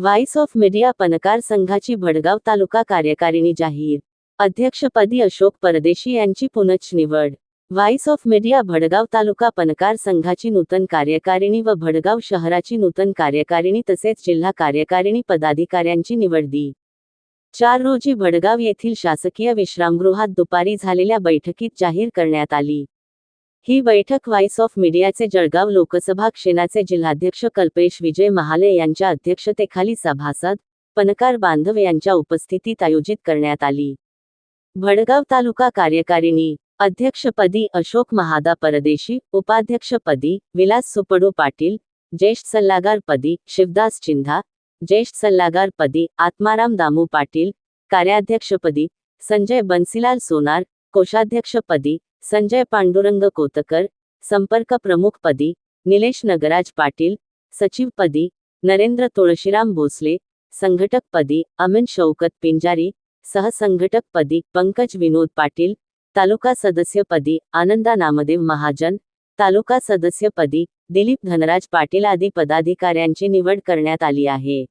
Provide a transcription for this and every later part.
Vice of media पणकार संघाची भडगाव तालुका कार्यकारिणी जाहीर. अध्यक्षपदी अशोक परदेशी यांची पुनच निवड voice of media Bhadgaon taluka पणकार संघाची नूतन कार्यकारिणी व भडगाव शहराची नूतन कार्यकारिणी तसेच जिल्हा कार्यकारिणी पदाधिकाऱ्यांची निवड दी. चार रोजी भडगाव येथील शासकीय विश्रामगृहात दुपारी झालेल्या बैठकीत जाहीर करण्यात आली. ही बैठक व्हाईस ऑफ मीडियाचे जळगाव लोकसभा क्षेत्राचे जिल्हाध्यक्ष कल्पेश विजय महाले यांच्या अध्यक्षतेखाली सभासद पनकार बांधव यांच्या उपस्थितीत आयोजित करण्यात आली. भडगाव तालुका कार्यकारिणी अध्यक्षपदी अशोक महादा परदेशी उपाध्यक्षपदी विलास सुपडू पाटील ज्येष्ठ सल्लागारपदी शिवदास चिंधा ज्येष्ठ सल्लागारपदी आत्माराम दामू पाटील कार्याध्यक्षपदी संजय बन्सीलाल सोनार कोषाध्यक्षपदी संजय पांडुरंग कोतकर संपर्क प्रमुखपदी निलेश नगराज पाटील, सचिवपदी नरेंद्र तुळशीराम भोसले, संघटकपदी अमीन शौकत पिंजारी, सहसंघटकपदी पंकज विनोद पाटील, तालुका सदस्यपदी आनंदा नामदेव महाजन, तालुका सदस्यपदी दिलीप धनराज पाटील आदी पदाधिकाऱ्यांची निवड करण्यात आली आहे.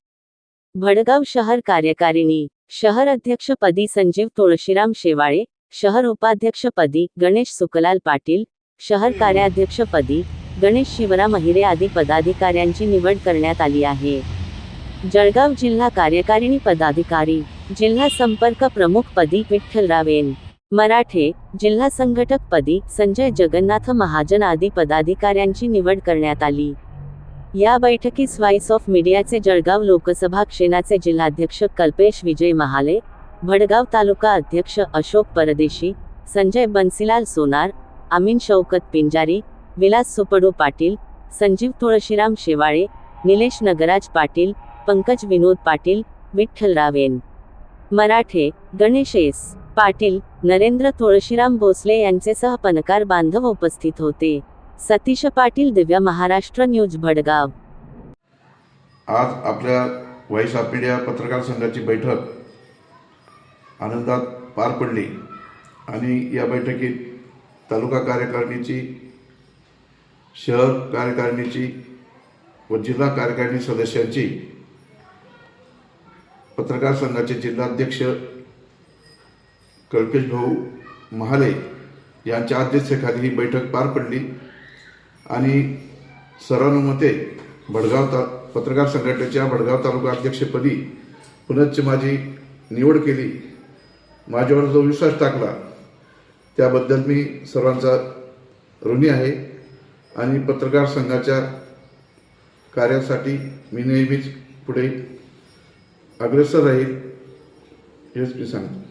भडगाव शहर कार्यकारिणी शहर अध्यक्षपदी संजीव तुळशीराम शेवाळे शहर उपाध्यक्षपदी गणेश सुकलाल पाटील शहर कार्याध्यक्षपदी गणेश शिवराम अहिरे आदी पदाधिकाऱ्यांची निवड करण्यात आली आहे. जळगाव जिल्हा कार्यकारिणी पदाधिकारी जिल्हा संपर्क प्रमुखपदी विठ्ठलराव एन मराठे जिल्हा संघटकपदी संजय जगन्नाथ महाजन आदी पदाधिकाऱ्यांची निवड करण्यात आली. या बैठकीस व्हॉइस ऑफ मीडियाचे जळगाव लोकसभा क्षेत्राचे जिल्हाध्यक्ष कल्पेश विजय महाले भडगाव तालुका अध्यक्ष अशोक परदेशी संजय बन्सीलाल सोनार अमीन शौकत पिंजारी विलास सुपडू पाटील संजीव तुळशीराम शेवाळे निलेश नगराज पाटील पंकज विनोद पाटील विठ्ठल रावेन. मराठे गणेश एस. पाटील नरेंद्र तुळशीराम भोसले यांचे सहपनकार बांधव उपस्थित होते. सतीश पाटील दिव्य महाराष्ट्र न्यूज भडगाव. आज आपल्या व्हाईस ऑफ मीडिया पत्रकार संघाची बैठक आनंदात पार पडली. आणि या बैठकीत तालुका कार्यकारिणीची शहर कार्यकारिणीची व जिल्हा कार्यकारिणी सदस्यांची पत्रकार संघाचे जिल्हाध्यक्ष कल्पेश भाऊ महाले यांच्या अध्यक्षतेखाली ही बैठक पार पडली. आणि सर्वानुमते भडगाव ता पत्रकार संघटनेच्या भडगाव तालुका अध्यक्षपदी पुनश्च माझी निवड केली. माझ्यावर जो विश्वास टाकला त्याबद्दल मी सर्वांचा ऋणी आहे आणि पत्रकार संघाच्या कार्यासाठी मी नेहमीच पुढे अग्रेसर राहील हेच मी सांगतो.